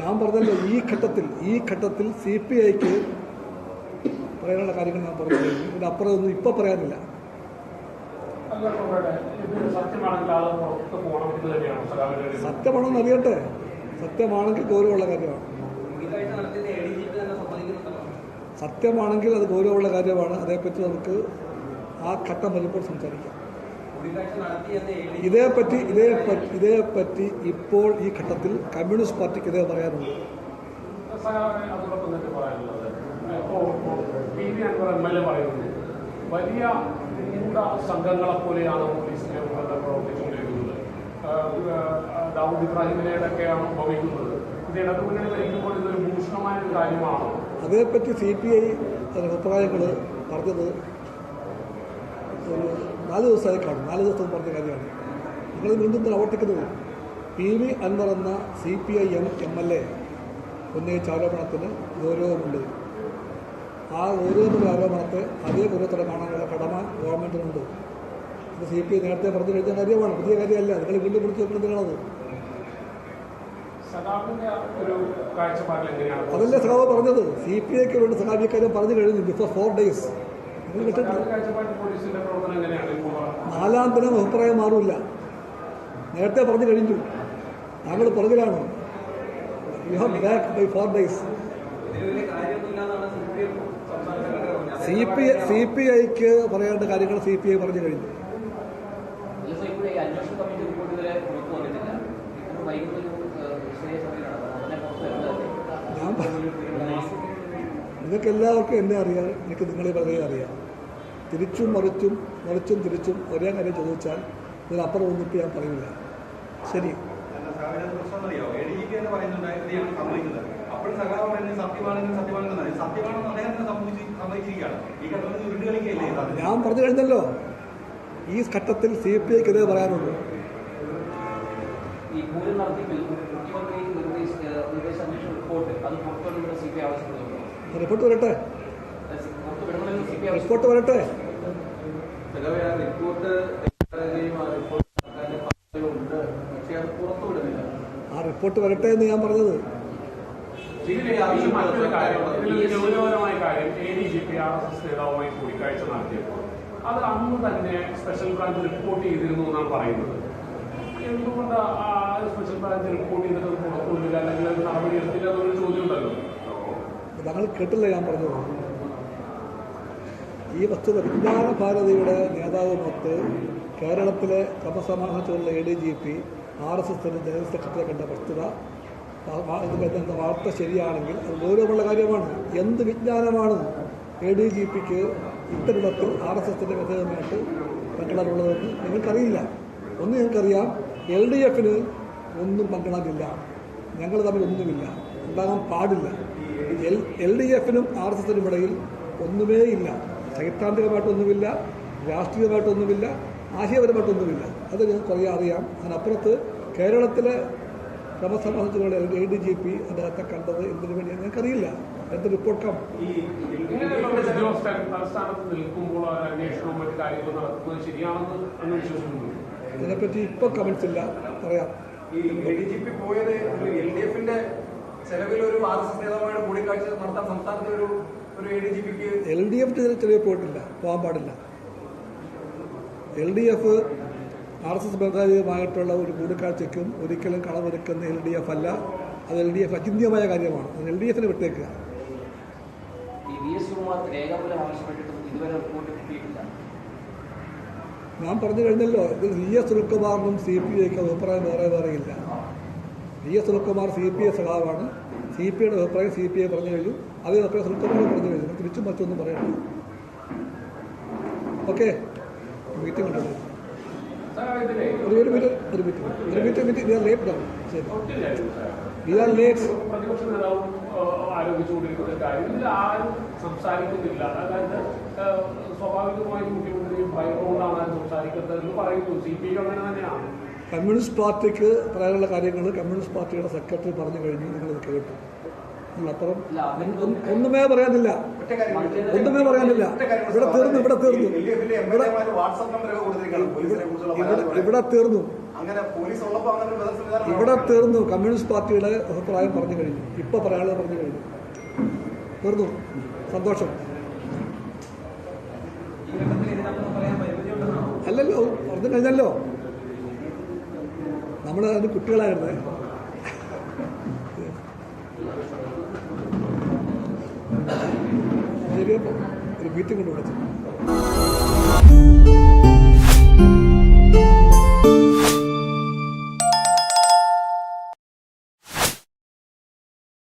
ഞാൻ പറഞ്ഞല്ലോ ഈ ഘട്ടത്തിൽ ഈ ഘട്ടത്തിൽ സി പി ഐക്ക് പറയാനുള്ള കാര്യങ്ങൾ ഞാൻ പറഞ്ഞു. ഇതിന്റെ ഇതിന് അപ്പുറം ഒന്നും ഇപ്പം പറയാനില്ല സത്യമാണെന്ന് അറിയട്ടെ. സത്യമാണെങ്കിൽ ഗൗരവമുള്ള കാര്യമാണ്. സത്യമാണെങ്കിൽ അത് ഗൗരവമുള്ള കാര്യമാണ്. അതേപ്പറ്റി നമുക്ക് ആ ഘട്ടം വരുമ്പോൾ സംസാരിക്കാം. ഇതേപ്പറ്റി ഇതേപ്പറ്റി ഇതേപ്പറ്റി ഇപ്പോൾ ഈ ഘട്ടത്തിൽ കമ്മ്യൂണിസ്റ്റ് പാർട്ടിക്ക് ഇതേ പറയാറുണ്ട് സഖാവിനെ അതോടൊപ്പം തന്നെ പറയാനുള്ളത്. ഇപ്പോൾ P V Anvar M L A പറയുന്നത് വലിയ ഗൂഢ സംഘങ്ങളെ പോലെയാണ് പ്രവർത്തിച്ചുകൊണ്ടിരിക്കുന്നത്. ആഹ് ദാവൂദ് ഇബ്രാഹിമിനെയൊക്കെയാണ് ഭവിക്കുന്നത്? ഇത് ഇടതുമുന്നണി ഭരിക്കുമ്പോൾ ഇതൊരു ഭൂഷണമായ ഒരു കാര്യമാണോ? അതേപ്പറ്റി സി പി ഐ അഭിപ്രായങ്ങൾ പറഞ്ഞത് നാല് ദിവസമായി കാണും. നാല് ദിവസം പറഞ്ഞ കാര്യമാണ്. നിങ്ങൾ വീണ്ടും ആവർത്തിക്കുന്നത് പി വി അൻവർ എന്ന C P I M M L A ഉന്നയിച്ച ആരോപണത്തിന് ഗൗരവമുണ്ട്. ആ ഗൗരവമുള്ള ആരോപണത്തെ അതേ ഗൗരവത്തോടെ കാണാനുള്ള കടമ ഗവൺമെന്റിനുണ്ട് ഇത് സി പി ഐ നേരത്തെ പറഞ്ഞു കഴിഞ്ഞ കാര്യമാണ്. പുതിയ കാര്യമല്ല. നിങ്ങൾ വീണ്ടും കുറിച്ച് വെക്കുന്നത് നിങ്ങളത്. അതല്ലേ സഖാവ് പറഞ്ഞത്? സി പി ഐക്ക് വേണ്ടി സഖാബ് ഇക്കാര്യം പറഞ്ഞു കഴിഞ്ഞു. ബിഫോർ ഫോർ ഡേയ്സ് നാലാം ദിനം അഭിപ്രായം മാറില്ല. നേരത്തെ പറഞ്ഞു കഴിഞ്ഞു. താങ്കൾ പുറകിലാണ്. You have back by four days C P C P ഐക്ക് പറയേണ്ട കാര്യങ്ങൾ സി പി ഐ പറഞ്ഞു കഴിഞ്ഞു. നിങ്ങൾക്ക് എല്ലാവർക്കും എന്നെ അറിയാം. എനിക്ക് നിങ്ങളെ വളരെ അറിയാം. തിരിച്ചും മറിച്ചും മറിച്ചും തിരിച്ചും ഒരേ കാര്യം ചോദിച്ചാൽ ഇതിനപ്പുറം ഒന്നിട്ട് ഞാൻ പറയില്ല ശരി. ഞാൻ പറഞ്ഞു കഴിഞ്ഞല്ലോ. ഈ ഘട്ടത്തിൽ സി പി ഐക്ക് ഇതേ പറയാനുള്ളൂ. ഈ നടത്തിപ്പിൽ മുഖ്യമന്ത്രി നിർദ്ദേശിച്ച നിർദ്ദേശ അന്വേഷണ റിപ്പോർട്ട് അത് പുറത്തുവിടുന്ന സി പി ആവശ്യപ്പെടുന്നു റിപ്പോർട്ട് വരട്ടെ. റിപ്പോർട്ട് വരട്ടെ. ആ റിപ്പോർട്ട് ആ റിപ്പോർട്ട് ഉണ്ട് പക്ഷേ അത് പുറത്തു വിടുന്നില്ല ആ റിപ്പോർട്ട് വരട്ടെ എന്ന് ഞാൻ പറഞ്ഞത്. ഇതിലെ ആവശ്യം മറ്റൊരു കാര്യം ഇതിലൊരു ഗൗരവപരമായ കാര്യം A D G P R S S നേതാവുമായി കൂടിക്കാഴ്ച നടത്തിയപ്പോൾ അത് അന്ന് തന്നെ സ്പെഷ്യൽ ബ്രാഞ്ച് റിപ്പോർട്ട് ചെയ്തിരുന്നു എന്നാണ് പറയുന്നത്. എന്തുകൊണ്ട് ആ സ്പെഷ്യൽ ബ്രാഞ്ച് റിപ്പോർട്ട് ചെയ്തിട്ട് അല്ലെങ്കിൽ അത് എന്നൊരു ചോദ്യം ഉണ്ടല്ലോ. താങ്കൾ കേട്ടില്ല ഞാൻ പറഞ്ഞത്. ഈ വസ്തുത വിജ്ഞാന ഭാരതിയുടെ നേതാവുമൊത്ത് കേരളത്തിലെ ക്രമസമാധാന ചുമതല A D G P R S S general secretary കണ്ട വസ്തുത എന്ന വാർത്ത ശരിയാണെങ്കിൽ അത് ഗൗരവമുള്ള കാര്യമാണ്. എന്ത് വിജ്ഞാനമാണ് എ ഡി ജി പിക്ക് ഇത്തരത്തിൽ ആർ എസ് എസിന്റെ വിധേയമായിട്ട് പങ്കിടാനുള്ളതെന്ന് നിങ്ങൾക്കറിയില്ല. ഒന്ന് ഞങ്ങൾക്കറിയാം എൽ ഡി എഫിന് ഒന്നും പങ്കിടാനില്ല. ഞങ്ങൾ തമ്മിൽ ഒന്നുമില്ല. ഉണ്ടാകാൻ പാടില്ല. എൽ എൽ ഡി എഫിനും ആർ എസ് എസിനും ഇടയിൽ ഒന്നുമേ ഇല്ല സൈദ്ധാന്തികമായിട്ടൊന്നുമില്ല രാഷ്ട്രീയമായിട്ടൊന്നുമില്ല ആശയപരമായിട്ടൊന്നുമില്ല. അത് ഞങ്ങൾക്ക് കുറേ അറിയാം. അതിനപ്പുറത്ത് കേരളത്തിലെ ക്രമസമാധാനത്തിലുള്ള എ ഡി ജി പി അദ്ദേഹത്തെ കണ്ടത് എന്തിനു വേണ്ടി ഞങ്ങൾക്കറിയില്ല. എന്ത് റിപ്പോർട്ട്? കം അതിനെപ്പറ്റി ഇപ്പൊ കമന്റ്സ് ഇല്ല. പറയാം. പോയത് എൽ ഡി എഫിന്റെ ചെലവിൽ ഒരു ആർ എസ് എസ് നേതാവുമായിട്ട് കൂടിക്കാഴ്ച നടത്താൻ സംസ്ഥാനത്തെ ഒരു എൽ ഡി എഫ് ചെറിയ പോയിട്ടില്ല പോകാൻ പാടില്ല. L D F R S S ബന്ധമായിട്ടുള്ള ഒരു കൂടിക്കാഴ്ചയ്ക്കും ഒരിക്കലും കളമൊരുക്കുന്ന എൽ ഡി എഫ് അല്ല. അത് എൽ ഡി എഫ് അചിന്യമായ കാര്യമാണ്. അത് എൽ ഡി എഫിന് വിട്ടേക്കുക. ഞാൻ പറഞ്ഞു കഴിഞ്ഞല്ലോ ഇത് വി എസ് സുനിൽകുമാറിനും സി പി ഐക്ക് അഭിപ്രായം വേറെ വേറെ ഇല്ല. V S Sunilkumar C P I സഖാവാണ്. C P ഐയുടെ അഭിപ്രായം സി പി ഐ പറഞ്ഞു കഴിഞ്ഞു. അതേ അഭിപ്രായം സുനിൽകുമാർ പറഞ്ഞു കഴിഞ്ഞു തിരിച്ചും മറ്റൊന്നും പറയണ്ട. ഓക്കെ. മീറ്റിംഗ് ഉണ്ടല്ലോ ഒരു ഒരു മിനിറ്റ് ഒരു മിനിറ്റ്. ഒരു മിനിറ്റ് മിനിറ്റ്. ആർ ലേറ്റ് ഡൗൺ ശരി. ആർ ലേറ്റ് ആരും അതായത് തന്നെയാണ് കമ്മ്യൂണിസ്റ്റ് പാർട്ടിക്ക് പറയാനുള്ള കാര്യങ്ങൾ കമ്മ്യൂണിസ്റ്റ് പാർട്ടിയുടെ സെക്രട്ടറി പറഞ്ഞു കഴിഞ്ഞു. നിങ്ങൾ കേട്ടു. ഒന്നും- ഒന്നുമേ പറയാനില്ല. ഒന്നുമേ പറയാനില്ല. ഇവിടെ തീർന്നു ഇവിടെ തീർന്നു. ഇവിടെ തീർന്നു. അങ്ങനെ പോലീസ് ഉള്ളപ്പോൾ അങ്ങനെ ഒരു ബദൽ ഇവിടെ തീർന്നു. കമ്മ്യൂണിസ്റ്റ് പാർട്ടിയുടെ അഭിപ്രായം പറഞ്ഞു കഴിഞ്ഞു. ഇപ്പൊ പറയാനുള്ളത് പറഞ്ഞു കഴിഞ്ഞു. തീർന്നു. സന്തോഷം. അല്ലല്ലോ പറഞ്ഞു കഴിഞ്ഞല്ലോ. നമ്മൾ അതിന് കുട്ടികളായിരുന്നേ. വീഡിയോ റിപ്പീറ്റ് കൊണ്ട്